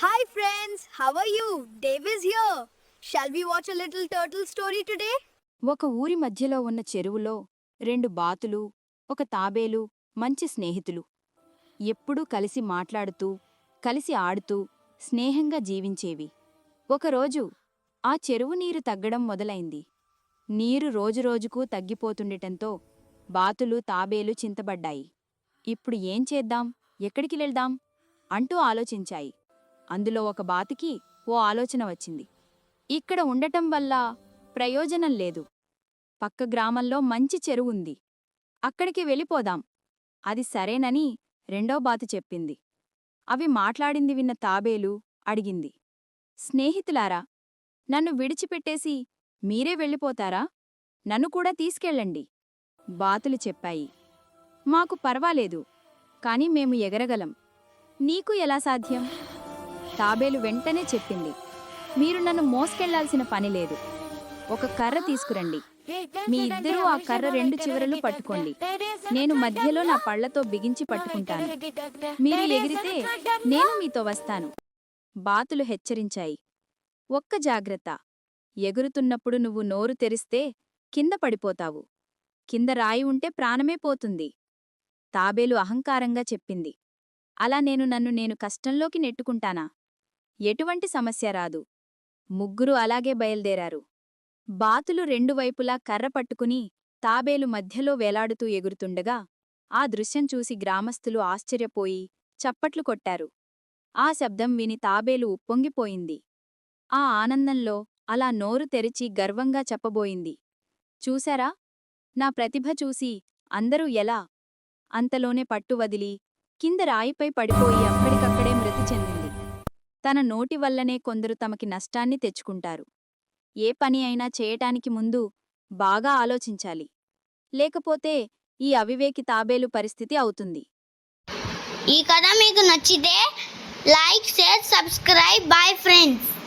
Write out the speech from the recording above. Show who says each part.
Speaker 1: Hi friends, how are you? Dave is here. Shall we watch a little turtle story today?
Speaker 2: ఒక ఊరి మధ్యలో ఉన్న చెరువులో రెండు బాతులు ఒక తాబేలు మంచి స్నేహితులు. ఎప్పుడూ కలిసి మాట్లాడుతూ కలిసి ఆడుతూ స్నేహంగా జీవించేవి. ఒకరోజు ఆ చెరువు నీరు తగ్గడం మొదలైంది. నీరు రోజురోజుకు తగ్గిపోతుండటంతో బాతులు తాబేలు చింతబడ్డాయి. ఇప్పుడు ఏం చేద్దాం? ఎక్కడికి వెళ్దాం? అంటూ ఆలోచించాయి. అందులో ఒక బాతుకి ఓ ఆలోచన వచ్చింది. ఇక్కడ ఉండటం వల్ల ప్రయోజనం లేదు. పక్క గ్రామంలో మంచి చెరువుంది అక్కడికి వెళ్ళిపోదాం. అది సరేనని రెండో బాతు చెప్పింది. అవి మాట్లాడింది విన్న తాబేలు అడిగింది. స్నేహితులారా నన్ను విడిచిపెట్టేసి మీరే వెళ్ళిపోతారా? నన్ను కూడా తీసుకెళ్ళండి. బాతులు చెప్పాయి. మాకు పర్వాలేదు కాని మేము ఎగరగలం. నీకు ఎలా సాధ్యం? తాబేలు వెంటనే చెప్పింది. మీరు నన్ను మోసుకెళ్ళాల్సిన పని లేదు. ఒక కర్ర తీసుకురండి. మీ ఇద్దరూ ఆ కర్ర రెండు చివరలు పట్టుకోండి. నేను మధ్యలో నా పళ్ళతో బిగించి పట్టుకుంటాను. మీరు ఎగిరితే నేను మీతో వస్తాను. బాతులు హెచ్చరించాయి. ఒక్క జాగ్రత్త. ఎగురుతున్నప్పుడు నువ్వు నోరు తెరిస్తే కింద పడిపోతావు. కింద రాయి ఉంటే ప్రాణమే పోతుంది. తాబేలు అహంకారంగా చెప్పింది. అలా నేను నన్ను నేను కష్టంలోకి నెట్టుకుంటానా? ఎటువంటి సమస్య రాదు. ముగ్గురు అలాగే బయల్దేరారు. బాతులు రెండు వైపులా కర్ర పట్టుకుని తాబేలు మధ్యలో వేలాడుతూ ఎగురుతుండగా ఆ దృశ్యం చూసి గ్రామస్థులు ఆశ్చర్యపోయి చప్పట్లు కొట్టారు. ఆ శబ్దం విని తాబేలు ఉప్పొంగిపోయింది. ఆ ఆనందంలో అలా నోరు తెరిచి గర్వంగా చెప్పబోయింది. చూశారా? నా ప్రతిభ చూసి అందరూ ఎలా? అంతలోనే పట్టు వదిలి కింద రాయిపై పడిపోయి అక్కడికక్కడే మృతి చెందింది. తన నోటి వల్లనే కొందరు తమకి నష్టాన్ని తెచ్చుకుంటారు. ఏ పని అయినా చేయటానికి ముందు బాగా ఆలోచించాలి. లేకపోతే ఈ అవివేకి తాబేలు పరిస్థితి అవుతుంది.
Speaker 3: ఈ కథ మీకు నచ్చితే like share subscribe bye friends.